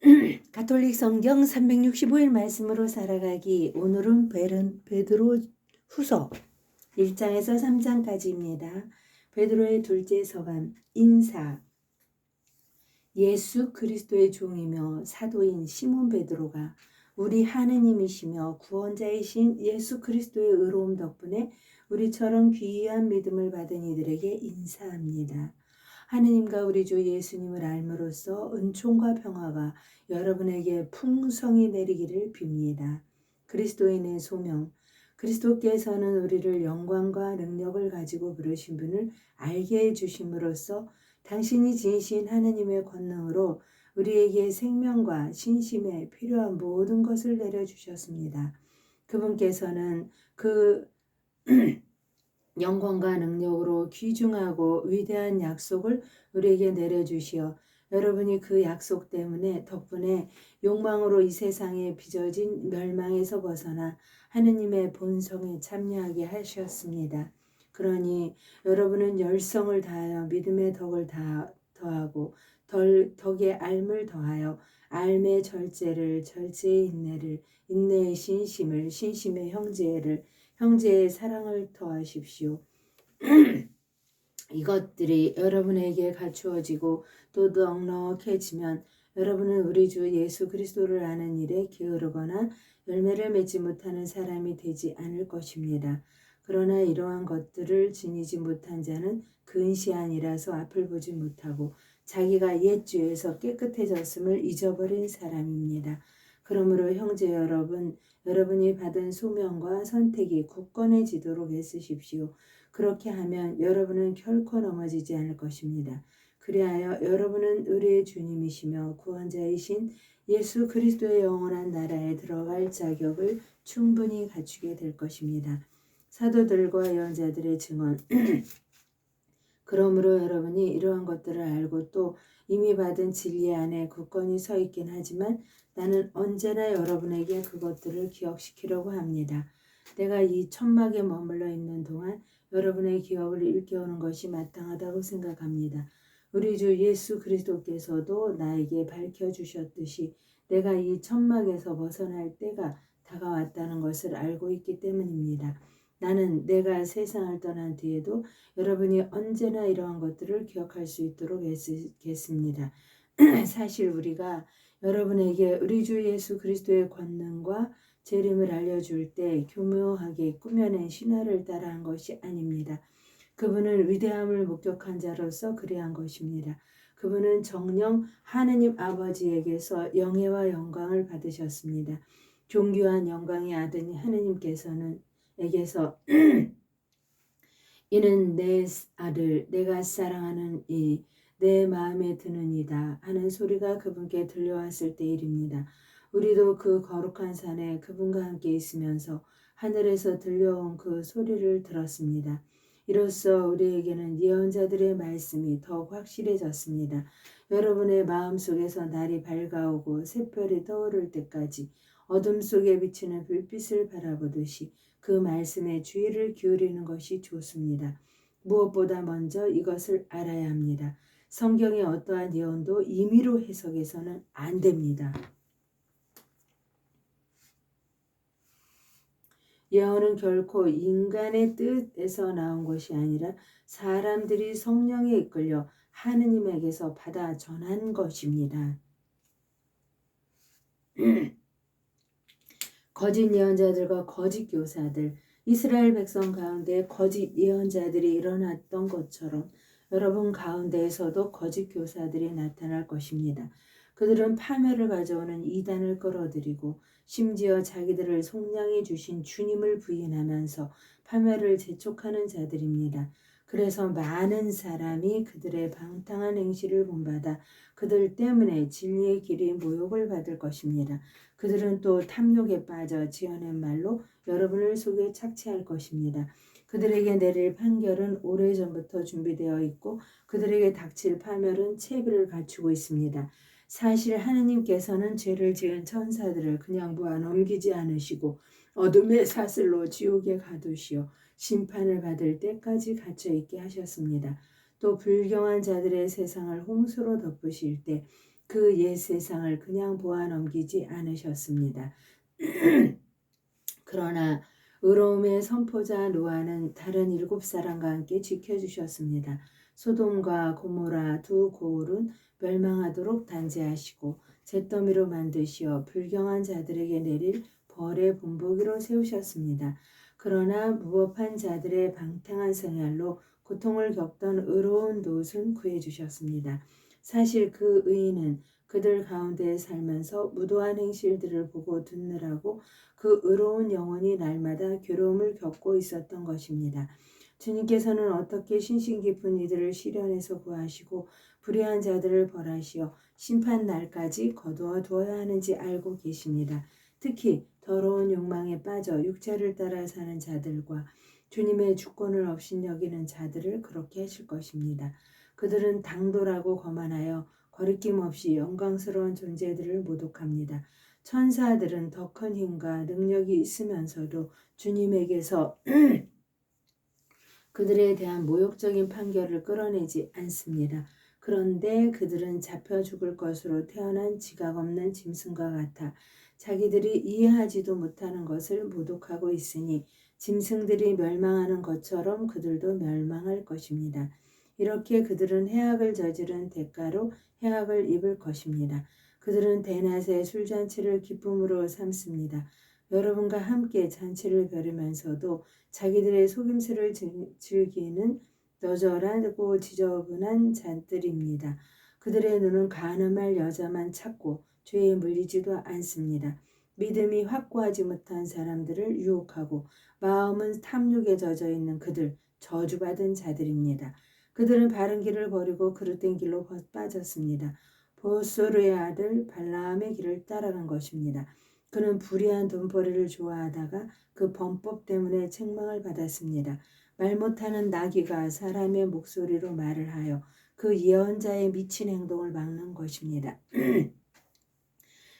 가톨릭 성경 365일 말씀으로 살아가기 오늘은 베드로 후서 1장에서 3장까지입니다. 베드로의 둘째 서간 인사 예수 그리스도의 종이며 사도인 시몬 베드로가 우리 하느님이시며 구원자이신 예수 그리스도의 의로움 덕분에 우리처럼 귀한 믿음을 받은 이들에게 인사합니다. 하느님과 우리 주 예수님을 알므로써 은총과 평화가 여러분에게 풍성히 내리기를 빕니다. 그리스도인의 소명. 그리스도께서는 우리를 영광과 능력을 가지고 부르신 분을 알게 해주심으로써 당신이 지으신 하느님의 권능으로 우리에게 생명과 신심에 필요한 모든 것을 내려주셨습니다. 그분께서는 그 영광과 능력으로 귀중하고 위대한 약속을 우리에게 내려주시어 여러분이 그 약속 때문에 덕분에 욕망으로 이 세상에 빚어진 멸망에서 벗어나 하느님의 본성에 참여하게 하셨습니다. 그러니 여러분은 열성을 다하여 믿음의 덕을 다, 더하고 덜, 덕의 알을 더하여 알의 절제를 절제의 인내를 인내의 신심을 신심의 형제를 형제의 사랑을 더하십시오. 이것들이 여러분에게 갖추어지고 또 넉넉해지면 여러분은 우리 주 예수 그리스도를 아는 일에 게으르거나 열매를 맺지 못하는 사람이 되지 않을 것입니다. 그러나 이러한 것들을 지니지 못한 자는 근시안이라서 앞을 보지 못하고 자기가 옛 죄에서 깨끗해졌음을 잊어버린 사람입니다. 그러므로 형제 여러분, 여러분이 받은 소명과 선택이 굳건해지도록 애쓰십시오. 그렇게 하면 여러분은 결코 넘어지지 않을 것입니다. 그리하여 여러분은 우리의 주님이시며 구원자이신 예수 그리스도의 영원한 나라에 들어갈 자격을 충분히 갖추게 될 것입니다. 사도들과 예언자들의 증언 그러므로 여러분이 이러한 것들을 알고 또 이미 받은 진리 안에 굳건히 서 있긴 하지만 나는 언제나 여러분에게 그것들을 기억시키려고 합니다. 내가 이 천막에 머물러 있는 동안 여러분의 기억을 일깨우는 것이 마땅하다고 생각합니다. 우리 주 예수 그리스도께서도 나에게 밝혀 주셨듯이 내가 이 천막에서 벗어날 때가 다가왔다는 것을 알고 있기 때문입니다. 나는 내가 세상을 떠난 뒤에도 여러분이 언제나 이러한 것들을 기억할 수 있도록 애쓰겠습니다. 사실 우리가 여러분에게 우리 주 예수 그리스도의 권능과 재림을 알려줄 때 교묘하게 꾸며낸 신화를 따라한 것이 아닙니다. 그분은 위대함을 목격한 자로서 그리한 것입니다. 그분은 정령 하느님 아버지에게서 영예와 영광을 받으셨습니다. 존귀한 영광의 아드니 하느님께서는 에게서 이는 내 아들 내가 사랑하는 이 내 마음에 드는 이다 하는 소리가 그분께 들려왔을 때 일입니다. 우리도 그 거룩한 산에 그분과 함께 있으면서 하늘에서 들려온 그 소리를 들었습니다. 이로써 우리에게는 예언자들의 말씀이 더욱 확실해졌습니다. 여러분의 마음 속에서 날이 밝아오고 새별이 떠오를 때까지 어둠 속에 비치는 불빛을 바라보듯이 그 말씀에 주의를 기울이는 것이 좋습니다. 무엇보다 먼저 이것을 알아야 합니다. 성경의 어떠한 예언도 임의로 해석해서는 안 됩니다. 예언은 결코 인간의 뜻에서 나온 것이 아니라 사람들이 성령에 이끌려 하느님에게서 받아 전한 것입니다. 거짓 예언자들과 거짓 교사들, 이스라엘 백성 가운데 거짓 예언자들이 일어났던 것처럼 여러분 가운데에서도 거짓 교사들이 나타날 것입니다. 그들은 파멸을 가져오는 이단을 끌어들이고 심지어 자기들을 속량해 주신 주님을 부인하면서 파멸을 재촉하는 자들입니다. 그래서 많은 사람이 그들의 방탕한 행실을 본받아 그들 때문에 진리의 길이 모욕을 받을 것입니다. 그들은 또 탐욕에 빠져 지어낸 말로 여러분을 속에 착취할 것입니다. 그들에게 내릴 판결은 오래전부터 준비되어 있고 그들에게 닥칠 파멸은 채비를 갖추고 있습니다. 사실 하느님께서는 죄를 지은 천사들을 그냥 모아 넘기지 않으시고 어둠의 사슬로 지옥에 가두시어 심판을 받을 때까지 갇혀 있게 하셨습니다. 또 불경한 자들의 세상을 홍수로 덮으실 때 그 옛 세상을 그냥 보아 넘기지 않으셨습니다. 그러나 의로움의 선포자 노아는 다른 일곱 사람과 함께 지켜주셨습니다. 소돔과 고모라 두 고울은 멸망하도록 단죄하시고 잿더미로 만드시어 불경한 자들에게 내릴 벌의 본보기로 세우셨습니다. 그러나 무법한 자들의 방탕한 생활로 고통을 겪던 의로운 롯은 구해 주셨습니다. 사실 그 의인은 그들 가운데 살면서 무도한 행실들을 보고 듣느라고 그 의로운 영혼이 날마다 괴로움을 겪고 있었던 것입니다. 주님께서는 어떻게 신신 깊은 이들을 시련에서 구하시고 불의한 자들을 벌하시어 심판 날까지 거두어 두어야 하는지 알고 계십니다. 특히 더러운 욕망에 빠져 육체를 따라 사는 자들과 주님의 주권을 업신여기는 자들을 그렇게 하실 것입니다. 그들은 당돌하고 거만하여 거리낌 없이 영광스러운 존재들을 모독합니다. 천사들은 더 큰 힘과 능력이 있으면서도 주님에게서 그들에 대한 모욕적인 판결을 끌어내지 않습니다. 그런데 그들은 잡혀 죽을 것으로 태어난 지각 없는 짐승과 같아 자기들이 이해하지도 못하는 것을 모독하고 있으니 짐승들이 멸망하는 것처럼 그들도 멸망할 것입니다. 이렇게 그들은 해악을 저지른 대가로 해악을 입을 것입니다. 그들은 대낮에 술잔치를 기쁨으로 삼습니다. 여러분과 함께 잔치를 벼르면서도 자기들의 속임수를 즐기는 너절하고 지저분한 잔들입니다. 그들의 눈은 가늠할 여자만 찾고 죄에 물리지도 않습니다. 믿음이 확고하지 못한 사람들을 유혹하고 마음은 탐욕에 젖어 있는 그들, 저주받은 자들입니다. 그들은 바른 길을 버리고 그릇된 길로 빠졌습니다. 보소르의 아들 발라함의 길을 따라간 것입니다. 그는 불의한 돈벌이를 좋아하다가 그 범법 때문에 책망을 받았습니다. 말 못하는 나귀가 사람의 목소리로 말을 하여 그 예언자의 미친 행동을 막는 것입니다.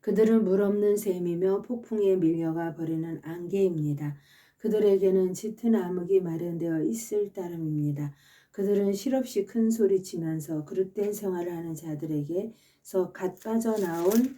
그들은 물 없는 샘이며 폭풍에 밀려가 버리는 안개입니다. 그들에게는 짙은 암흑이 마련되어 있을 따름입니다. 그들은 실없이 큰 소리 치면서 그릇된 생활을 하는 자들에게서 갓 빠져나온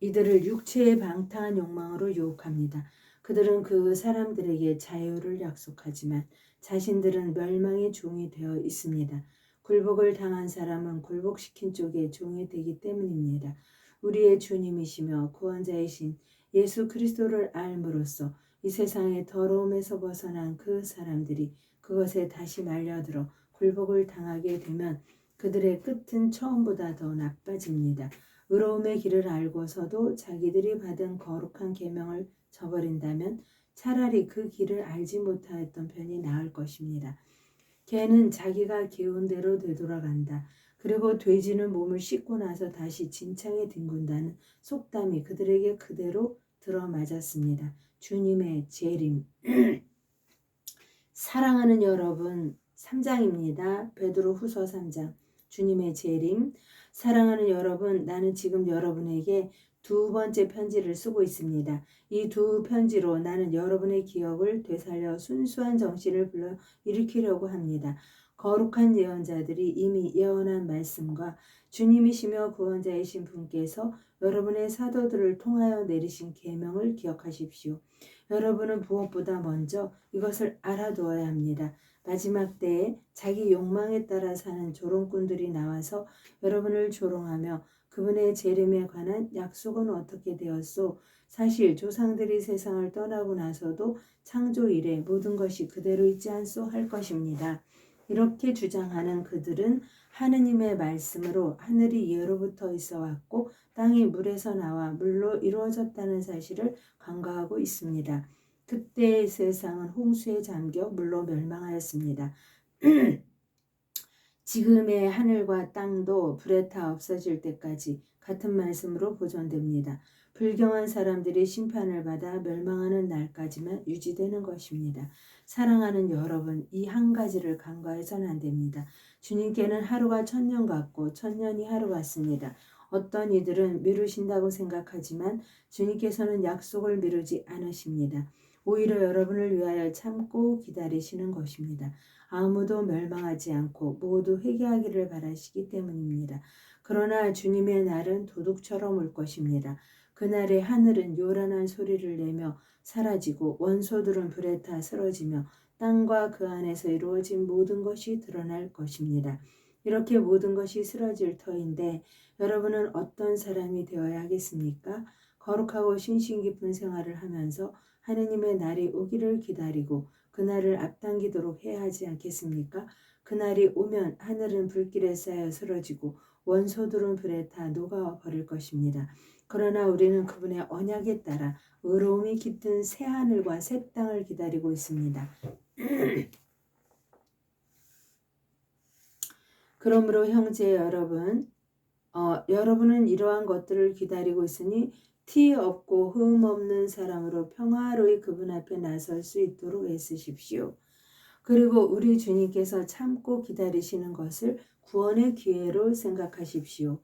이들을 육체의 방탕한 욕망으로 유혹합니다. 그들은 그 사람들에게 자유를 약속하지만 자신들은 멸망의 종이 되어 있습니다. 굴복을 당한 사람은 굴복시킨 쪽의 종이 되기 때문입니다. 우리의 주님이시며 구원자이신 예수 그리스도를 알므로써 이 세상의 더러움에서 벗어난 그 사람들이 그것에 다시 말려들어 굴복을 당하게 되면 그들의 끝은 처음보다 더 나빠집니다. 의로움의 길을 알고서도 자기들이 받은 거룩한 계명을 저버린다면 차라리 그 길을 알지 못하였던 편이 나을 것입니다. 개는 자기가 기운 대로 되돌아간다. 그리고 돼지는 몸을 씻고 나서 다시 진창에 뒹군다는 속담이 그들에게 그대로 들어맞았습니다. 주님의 재림. 사랑하는 여러분, 3장입니다. 베드로 후서 3장. 주님의 재림. 사랑하는 여러분, 나는 지금 여러분에게 두 번째 편지를 쓰고 있습니다. 이 두 편지로 나는 여러분의 기억을 되살려 순수한 정신을 불러 일으키려고 합니다. 거룩한 예언자들이 이미 예언한 말씀과 주님이시며 구원자이신 분께서 여러분의 사도들을 통하여 내리신 계명을 기억하십시오. 여러분은 무엇보다 먼저 이것을 알아두어야 합니다. 마지막 때에 자기 욕망에 따라 사는 조롱꾼들이 나와서 여러분을 조롱하며 그분의 재림에 관한 약속은 어떻게 되었소? 사실 조상들이 세상을 떠나고 나서도 창조 이래 모든 것이 그대로 있지 않소 할 것입니다. 이렇게 주장하는 그들은 하느님의 말씀으로 하늘이 예로부터 있어 왔고 땅이 물에서 나와 물로 이루어졌다는 사실을 간과하고 있습니다. 그때의 세상은 홍수에 잠겨 물로 멸망하였습니다. 지금의 하늘과 땅도 불에 타 없어질 때까지 같은 말씀으로 보존됩니다. 불경한 사람들이 심판을 받아 멸망하는 날까지만 유지되는 것입니다. 사랑하는 여러분, 이 한 가지를 간과해서는 안 됩니다. 주님께는 하루가 천년 같고 천년이 하루 같습니다. 어떤 이들은 미루신다고 생각하지만 주님께서는 약속을 미루지 않으십니다. 오히려 여러분을 위하여 참고 기다리시는 것입니다. 아무도 멸망하지 않고 모두 회개하기를 바라시기 때문입니다. 그러나 주님의 날은 도둑처럼 올 것입니다. 그날에 하늘은 요란한 소리를 내며 사라지고 원소들은 불에 타 쓰러지며 땅과 그 안에서 이루어진 모든 것이 드러날 것입니다. 이렇게 모든 것이 쓰러질 터인데 여러분은 어떤 사람이 되어야 하겠습니까? 거룩하고 신신 깊은 생활을 하면서 하느님의 날이 오기를 기다리고 그날을 앞당기도록 해야 하지 않겠습니까? 그날이 오면 하늘은 불길에 쌓여 쓰러지고 원소들은 불에 타 녹아 버릴 것입니다. 그러나 우리는 그분의 언약에 따라 의로움이 깃든 새 하늘과 새 땅을 기다리고 있습니다. 그러므로 형제 여러분, 어, 여러분은 이러한 것들을 기다리고 있으니 티 없고 흠 없는 사람으로 평화로이 그분 앞에 나설 수 있도록 애쓰십시오. 그리고 우리 주님께서 참고 기다리시는 것을 구원의 기회로 생각하십시오.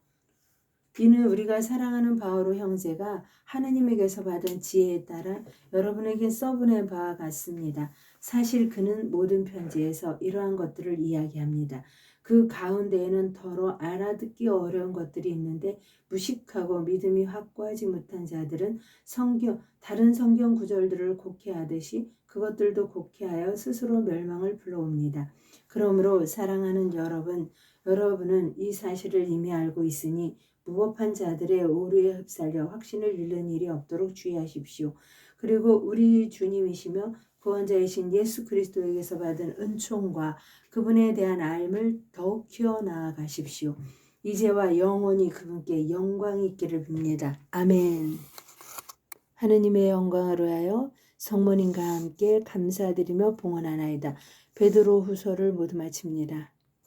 이는 우리가 사랑하는 바오로 형제가 하느님에게서 받은 지혜에 따라 여러분에게 써보낸 바와 같습니다. 사실 그는 모든 편지에서 이러한 것들을 이야기합니다. 그 가운데에는 더러 알아듣기 어려운 것들이 있는데 무식하고 믿음이 확고하지 못한 자들은 성경 다른 성경 구절들을 곡해하듯이 그것들도 곡해하여 스스로 멸망을 불러옵니다. 그러므로 사랑하는 여러분, 여러분은 이 사실을 이미 알고 있으니 무법한 자들의 오류에 흡살려 확신을 잃는 일이 없도록 주의하십시오. 그리고 우리 주님이시며 구원자이신 예수 그리스도에게서 받은 은총과 그분에 대한 알을 더욱 키워 나아가십시오. 이제와 영원히 그분께 영광이 있기를 빕니다. 아멘. 하느님의 영광을 위하여 성모님과 함께 감사드리며 봉헌하나이다. 베드로 후서를 모두 마칩니다.